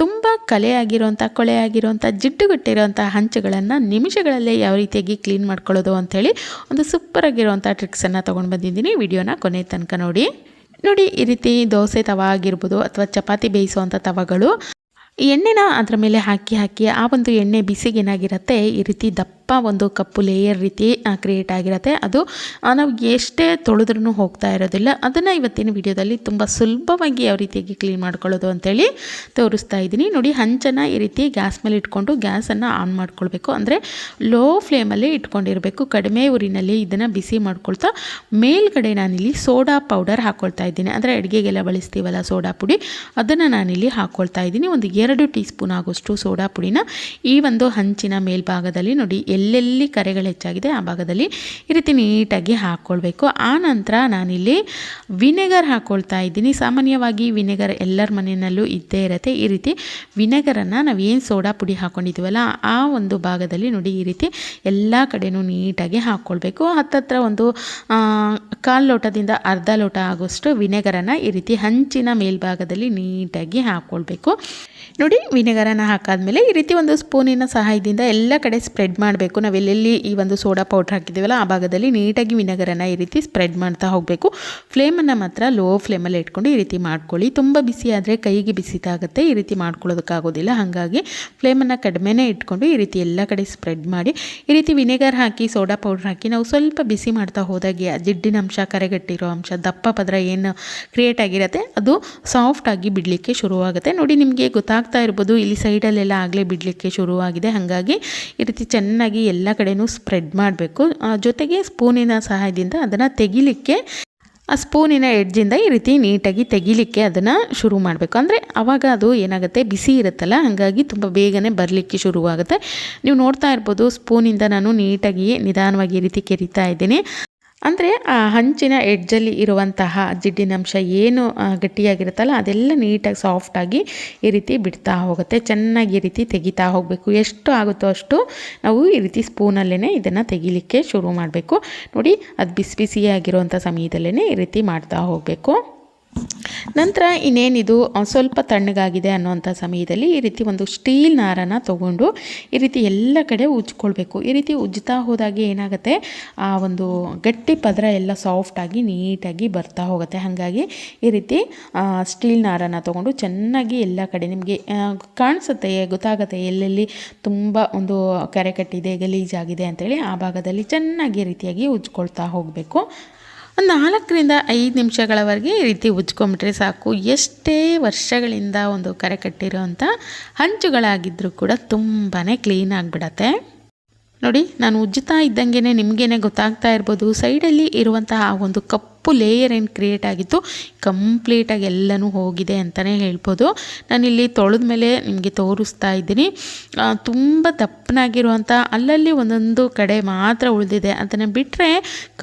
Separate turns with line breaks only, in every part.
ತುಂಬ ಕಲೆಯಾಗಿರುವಂಥ ಕೊಳೆಯಾಗಿರುವಂಥ ಜಿಡ್ಡುಗಟ್ಟಿರುವಂಥ ಹಂಚುಗಳನ್ನು ನಿಮಿಷಗಳಲ್ಲೇ ಯಾವ ರೀತಿಯಾಗಿ ಕ್ಲೀನ್ ಮಾಡ್ಕೊಳ್ಳೋದು ಅಂಥೇಳಿ ಒಂದು ಸೂಪರಾಗಿರುವಂಥ ಟ್ರಿಕ್ಸನ್ನು ತೊಗೊಂಡು ಬಂದಿದ್ದೀನಿ. ವಿಡಿಯೋನ ಕೊನೆ ತನಕ ನೋಡಿ. ನೋಡಿ, ಈ ರೀತಿ ದೋಸೆ ತವ ಆಗಿರ್ಬೋದು ಅಥವಾ ಚಪಾತಿ ಬೇಯಿಸುವಂಥ ತವಗಳು, ಎಣ್ಣೆನ ಅದರ ಮೇಲೆ ಹಾಕಿ ಹಾಕಿ ಆ ಒಂದು ಎಣ್ಣೆ ಬಿಸಿಗೆ ಏನಾಗಿರುತ್ತೆ ಈ ರೀತಿ ದಪ್ಪ ಒಂದು ಕಪ್ಪು ಲೇಯರ್ ರೀತಿ ಕ್ರಿಯೇಟ್ ಆಗಿರುತ್ತೆ. ಅದು ನಾವು ಎಷ್ಟೇ ತೊಳೆದ್ರೂ ಹೋಗ್ತಾ ಇರೋದಿಲ್ಲ. ಅದನ್ನು ಇವತ್ತಿನ ವಿಡಿಯೋದಲ್ಲಿ ತುಂಬ ಸುಲಭವಾಗಿ ಯಾವ ರೀತಿಯಾಗಿ ಕ್ಲೀನ್ ಮಾಡ್ಕೊಳ್ಳೋದು ಅಂತೇಳಿ ತೋರಿಸ್ತಾ ಇದ್ದೀನಿ. ನೋಡಿ, ಹಂಚನ್ನು ಈ ರೀತಿ ಗ್ಯಾಸ್ ಮೇಲೆ ಇಟ್ಕೊಂಡು ಗ್ಯಾಸನ್ನು ಆನ್ ಮಾಡ್ಕೊಳ್ಬೇಕು. ಅಂದರೆ ಲೋ ಫ್ಲೇಮಲ್ಲಿ ಇಟ್ಕೊಂಡಿರಬೇಕು. ಕಡಿಮೆ ಊರಿನಲ್ಲಿ ಇದನ್ನು ಬಿಸಿ ಮಾಡ್ಕೊಳ್ತಾ ಮೇಲ್ಗಡೆ ನಾನಿಲ್ಲಿ ಸೋಡಾ ಪೌಡರ್ ಹಾಕ್ಕೊಳ್ತಾ ಇದ್ದೀನಿ. ಅಂದರೆ ಅಡುಗೆಗೆಲ್ಲ ಬಳಸ್ತೀವಲ್ಲ ಸೋಡಾ ಪುಡಿ, ಅದನ್ನು ನಾನಿಲ್ಲಿ ಹಾಕ್ಕೊಳ್ತಾ ಇದ್ದೀನಿ. ಒಂದು ಎರಡು ಟೀ ಸ್ಪೂನ್ ಆಗೋಷ್ಟು ಸೋಡಾ ಪುಡಿನ ಈ ಒಂದು ಹಂಚಿನ ಮೇಲ್ಭಾಗದಲ್ಲಿ ನೋಡಿ ಎಲ್ಲೆಲ್ಲಿ ಕರೆಗಳು ಹೆಚ್ಚಾಗಿದೆ ಆ ಭಾಗದಲ್ಲಿ ಈ ರೀತಿ ನೀಟಾಗಿ ಹಾಕ್ಕೊಳ್ಬೇಕು ಆ ನಂತರ ನಾನಿಲ್ಲಿ ವಿನೆಗರ್ ಹಾಕ್ಕೊಳ್ತಾ ಇದ್ದೀನಿ. ಸಾಮಾನ್ಯವಾಗಿ ವಿನೆಗರ್ ಎಲ್ಲರ ಮನೆಯಲ್ಲೂ ಇದ್ದೇ ಇರುತ್ತೆ. ಈ ರೀತಿ ವಿನೆಗರನ್ನು ನಾವು ಏನು ಸೋಡಾ ಪುಡಿ ಹಾಕ್ಕೊಂಡಿದ್ದೀವಲ್ಲ ಆ ಒಂದು ಭಾಗದಲ್ಲಿ ನೋಡಿ ಈ ರೀತಿ ಎಲ್ಲ ಕಡೆನೂ ನೀಟಾಗಿ ಹಾಕ್ಕೊಳ್ಬೇಕು ಹತ್ತತ್ರ ಒಂದು ಕಾಲು ಲೋಟದಿಂದ ಅರ್ಧ ಲೋಟ ಆಗೋಷ್ಟು ವಿನೆಗರನ್ನು ಈ ರೀತಿ ಹಂಚಿನ ಮೇಲ್ಭಾಗದಲ್ಲಿ ನೀಟಾಗಿ ಹಾಕ್ಕೊಳ್ಬೇಕು ನೋಡಿ, ವಿನೆಗರನ್ನು ಹಾಕಾದ್ಮೇಲೆ ಈ ರೀತಿ ಒಂದು ಸ್ಪೂನಿನ ಸಹಾಯದಿಂದ ಎಲ್ಲ ಕಡೆ ಸ್ಪ್ರೆಡ್ ಮಾಡಬೇಕು. ನಾವು ಎಲ್ಲೆಲ್ಲಿ ಈ ಒಂದು ಸೋಡಾ ಪೌಡ್ರ್ ಹಾಕಿದ್ದೀವಲ್ಲ, ಆ ಭಾಗದಲ್ಲಿ ನೀಟಾಗಿ ವಿನೆಗರನ್ನು ಈ ರೀತಿ ಸ್ಪ್ರೆಡ್ ಮಾಡ್ತಾ ಹೋಗಬೇಕು. ಫ್ಲೇಮನ್ನು ಮಾತ್ರ ಲೋ ಫ್ಲೇಮಲ್ಲಿ ಇಟ್ಕೊಂಡು ಈ ರೀತಿ ಮಾಡ್ಕೊಳ್ಳಿ. ತುಂಬ ಬಿಸಿ ಆದರೆ ಕೈಗೆ ಬಿಸಿತಾಗುತ್ತೆ ಈ ರೀತಿ ಮಾಡ್ಕೊಳ್ಳೋದಕ್ಕಾಗೋದಿಲ್ಲ. ಹಾಗಾಗಿ ಫ್ಲೇಮನ್ನು ಕಡಿಮೆನೇ ಇಟ್ಕೊಂಡು ಈ ರೀತಿ ಎಲ್ಲ ಕಡೆ ಸ್ಪ್ರೆಡ್ ಮಾಡಿ, ಈ ರೀತಿ ವಿನೆಗರ್ ಹಾಕಿ, ಸೋಡಾ ಪೌಡ್ರ್ ಹಾಕಿ, ನಾವು ಸ್ವಲ್ಪ ಬಿಸಿ ಮಾಡ್ತಾ ಹೋದಾಗೆ ಜಿಡ್ಡಿನ ಅಂಶ, ಕರೆಗಟ್ಟಿರೋ ಅಂಶ, ದಪ್ಪ ಪದರ ಏನು ಕ್ರಿಯೇಟ್ ಆಗಿರುತ್ತೆ, ಅದು ಸಾಫ್ಟಾಗಿ ಬಿಡಲಿಕ್ಕೆ ಶುರುವಾಗುತ್ತೆ. ನೋಡಿ, ನಿಮಗೆ ಗೊತ್ತಾಗ್ತಾ ಇರ್ಬೋದು, ಇಲ್ಲಿ ಸೈಡಲ್ಲೆಲ್ಲ ಆಗಲೇ ಬಿಡಲಿಕ್ಕೆ ಶುರುವಾಗಿದೆ. ಹಾಗಾಗಿ ಈ ರೀತಿ ಚೆನ್ನಾಗಿ ಎಲ್ಲ ಕಡೆನೂ ಸ್ಪ್ರೆಡ್ ಮಾಡಬೇಕು. ಜೊತೆಗೆ ಸ್ಪೂನಿನ ಸಹಾಯದಿಂದ ಅದನ್ನು ತೆಗಿಲಿಕ್ಕೆ, ಆ ಸ್ಪೂನಿನ ಎಡ್ಜಿಂದ ಈ ರೀತಿ ನೀಟಾಗಿ ತೆಗಿಲಿಕ್ಕೆ ಅದನ್ನು ಶುರು ಮಾಡಬೇಕು. ಅಂದರೆ ಆವಾಗ ಅದು ಏನಾಗುತ್ತೆ? ಬಿಸಿ ಇರುತ್ತಲ್ಲ, ಹಾಗಾಗಿ ತುಂಬ ಬೇಗನೆ ಬರಲಿಕ್ಕೆ ಶುರುವಾಗುತ್ತೆ. ನೀವು ನೋಡ್ತಾ ಇರ್ಬೋದು, ಸ್ಪೂನಿಂದ ನಾನು ನೀಟಾಗಿ ನಿಧಾನವಾಗಿ ಈ ರೀತಿ ಕೆರಿತಾ ಇದ್ದೀನಿ. ಅಂದರೆ ಆ ಹಂಚಿನ ಎಡ್ಜಲ್ಲಿ ಇರುವಂತಹ ಜಿಡ್ಡಿನಂಶ ಏನು ಗಟ್ಟಿಯಾಗಿರುತ್ತಲ್ಲ, ಅದೆಲ್ಲ ನೀಟಾಗಿ ಸಾಫ್ಟಾಗಿ ಈ ರೀತಿ ಬಿಡ್ತಾ ಹೋಗುತ್ತೆ. ಚೆನ್ನಾಗಿ ಈ ರೀತಿ ತೆಗಿತಾ ಹೋಗಬೇಕು. ಎಷ್ಟು ಆಗುತ್ತೋ ಅಷ್ಟು ನಾವು ಈ ರೀತಿ ಸ್ಪೂನಲ್ಲೇ ಇದನ್ನು ತೆಗಿಲಿಕ್ಕೆ ಶುರು ಮಾಡಬೇಕು. ನೋಡಿ, ಅದು ಬಿಸಿ ಬಿಸಿಯಾಗಿರುವಂಥ ಸಮಯದಲ್ಲೇ ಈ ರೀತಿ ಮಾಡ್ತಾ ಹೋಗಬೇಕು. ನಂತರ ಇನ್ನೇನಿದು ಸ್ವಲ್ಪ ತಣ್ಣಗಾಗಿದೆ ಅನ್ನೋವಂಥ ಸಮಯದಲ್ಲಿ ಈ ರೀತಿ ಒಂದು ಸ್ಟೀಲ್ ನಾರನ್ನು ತೊಗೊಂಡು ಈ ರೀತಿ ಎಲ್ಲ ಕಡೆ ಉಜ್ಕೊಳ್ಬೇಕು ಈ ರೀತಿ ಉಜ್ಜುತ್ತಾ ಹೋದಾಗೆ ಏನಾಗುತ್ತೆ, ಆ, ಒಂದು ಗಟ್ಟಿ ಪದರ ಎಲ್ಲ ಸಾಫ್ಟಾಗಿ ನೀಟಾಗಿ ಬರ್ತಾ ಹೋಗುತ್ತೆ. ಹಾಗಾಗಿ ಈ ರೀತಿ ಸ್ಟೀಲ್ ನಾರನ್ನು ತೊಗೊಂಡು ಚೆನ್ನಾಗಿ ಎಲ್ಲ ಕಡೆ ನಿಮಗೆ ಕಾಣಿಸುತ್ತೆ, ಗೊತ್ತಾಗುತ್ತೆ ಎಲ್ಲೆಲ್ಲಿ ತುಂಬ ಒಂದು ಕೆರೆ ಕಟ್ಟಿದೆ, ಗಲೀಜಾಗಿದೆ ಅಂತೇಳಿ ಆ ಭಾಗದಲ್ಲಿ ಚೆನ್ನಾಗಿ ರೀತಿಯಾಗಿ ಉಜ್ಕೊಳ್ತಾ ಹೋಗಬೇಕು. ಒಂದು ನಾಲ್ಕರಿಂದ ಐದು ನಿಮಿಷಗಳವರೆಗೆ ಈ ರೀತಿ ಉಜ್ಕೊಂಬಿಟ್ರೆ ಸಾಕು. ಎಷ್ಟೇ ವರ್ಷಗಳಿಂದ ಒಂದು ಕರೆ ಕಟ್ಟಿರೋವಂಥ ಹಂಚುಗಳಾಗಿದ್ದರೂ ಕೂಡ ತುಂಬಾ ಕ್ಲೀನ್ ಆಗಿಬಿಡತ್ತೆ. ನೋಡಿ, ನಾನು ಉಜ್ಜುತ್ತಾ ಇದ್ದಂಗೆ ನಿಮಗೇನೆ ಗೊತ್ತಾಗ್ತಾ ಇರ್ಬೋದು. ಸೈಡಲ್ಲಿ ಇರುವಂತಹ ಒಂದು ಕಪ್ಪು ಲೇಯರ್ ಏನು ಕ್ರಿಯೇಟ್ ಆಗಿತ್ತು ಕಂಪ್ಲೀಟಾಗಿ ಎಲ್ಲನೂ ಹೋಗಿದೆ ಅಂತಲೇ ಹೇಳ್ಬೋದು. ನಾನಿಲ್ಲಿ ತೊಳೆದ ಮೇಲೆ ನಿಮಗೆ ತೋರಿಸ್ತಾ ಇದ್ದೀನಿ. ತುಂಬ ದಪ್ಪನಾಗಿರುವಂಥ ಅಲ್ಲಲ್ಲಿ ಒಂದೊಂದು ಕಡೆ ಮಾತ್ರ ಉಳಿದಿದೆ. ಅದನ್ನು ಬಿಟ್ಟರೆ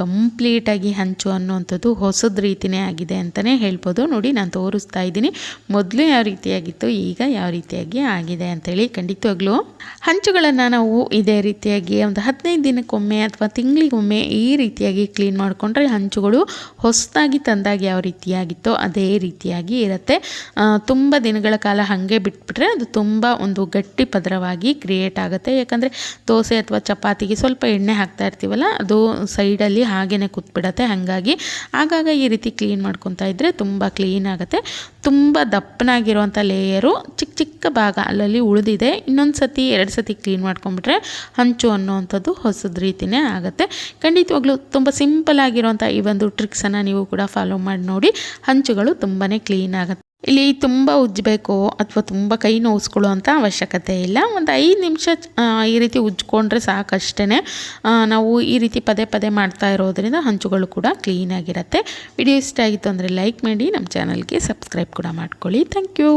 ಕಂಪ್ಲೀಟಾಗಿ ಹಂಚು ಅನ್ನುವಂಥದ್ದು ಹೊಸದ ರೀತಿಯೇ ಆಗಿದೆ ಅಂತಲೇ ಹೇಳ್ಬೋದು. ನೋಡಿ, ನಾನು ತೋರಿಸ್ತಾ ಇದ್ದೀನಿ. ಮೊದಲು ಯಾವ ರೀತಿಯಾಗಿತ್ತು, ಈಗ ಯಾವ ರೀತಿಯಾಗಿ ಆಗಿದೆ ಅಂತೇಳಿ ಖಂಡಿತವಾಗ್ಲೂ. ಹಂಚುಗಳನ್ನು ನಾವು ಇದೇ ರೀತಿಯಾಗಿ ಒಂದು ಹದಿನೈದು ದಿನಕ್ಕೊಮ್ಮೆ ಅಥವಾ ತಿಂಗಳಿಗೊಮ್ಮೆ ಈ ರೀತಿಯಾಗಿ ಕ್ಲೀನ್ ಮಾಡಿಕೊಂಡ್ರೆ ಹಂಚುಗಳು ಹೊಸದಾಗಿ ತಂದಾಗ ಯಾವ ರೀತಿಯಾಗಿತ್ತೋ ಅದೇ ರೀತಿಯಾಗಿ ಇರುತ್ತೆ. ತುಂಬ ದಿನಗಳ ಕಾಲ ಹಾಗೆ ಬಿಟ್ಬಿಟ್ರೆ ಅದು ತುಂಬ ಒಂದು ಗಟ್ಟಿ ಪದರವಾಗಿ ಕ್ರಿಯೇಟ್ ಆಗುತ್ತೆ. ಯಾಕಂದರೆ ದೋಸೆ ಅಥವಾ ಚಪಾತಿಗೆ ಸ್ವಲ್ಪ ಎಣ್ಣೆ ಹಾಕ್ತಾ ಇರ್ತೀವಲ್ಲ, ಅದು ಸೈಡಲ್ಲಿ ಹಾಗೇ ಕೂತ್ಬಿಡತ್ತೆ. ಹಾಗಾಗಿ ಆಗಾಗ ಈ ರೀತಿ ಕ್ಲೀನ್ ಮಾಡ್ಕೊತಾ ಇದ್ದರೆ ತುಂಬ ಕ್ಲೀನ್ ಆಗುತ್ತೆ. ತುಂಬ ದಪ್ಪನಾಗಿರುವಂಥ ಲೇಯರು ಚಿಕ್ಕ ಭಾಗ ಅಲ್ಲಲ್ಲಿ ಉಳಿದಿದೆ. ಇನ್ನೊಂದು ಸತಿ, ಎರಡು ಸತಿ ಕ್ಲೀನ್ ಮಾಡ್ಕೊಂಬಿಟ್ರೆ ಹಂಚು ಅನ್ನೋವಂಥದ್ದು ಹೊಸದ ರೀತಿಯೇ ಆಗುತ್ತೆ. ಖಂಡಿತವಾಗ್ಲೂ ತುಂಬ ಸಿಂಪಲ್ ಆಗಿರುವಂಥ ಈ ಒಂದು ಟ್ರಿಕ್ಸನ್ನು ನೀವು ಕೂಡ ಫಾಲೋ ಮಾಡಿ ನೋಡಿ, ಹಂಚುಗಳು ತುಂಬಾ ಕ್ಲೀನ್ ಆಗುತ್ತೆ. ಇಲ್ಲಿ ತುಂಬ ಉಜ್ಜಬೇಕು ಅಥವಾ ತುಂಬ ಕೈ ನೋವಿಸ್ಕೊಳ್ಳೋ ಅಂಥ ಅವಶ್ಯಕತೆ ಇಲ್ಲ. ಒಂದು ಐದು ನಿಮಿಷ ಈ ರೀತಿ ಉಜ್ಕೊಂಡ್ರೆ ಸಾಕಷ್ಟೇ ನಾವು ಈ ರೀತಿ ಪದೇ ಪದೇ ಮಾಡ್ತಾ ಇರೋದ್ರಿಂದ ಹಂಚುಗಳು ಕೂಡ ಕ್ಲೀನಾಗಿರುತ್ತೆ ವಿಡಿಯೋ ಇಷ್ಟ ಆಗಿತ್ತು ಅಂದರೆ ಲೈಕ್ ಮಾಡಿ, ನಮ್ಮ ಚಾನಲ್ಗೆ ಸಬ್ಸ್ಕ್ರೈಬ್ ಕೂಡ ಮಾಡ್ಕೊಳ್ಳಿ. Thank you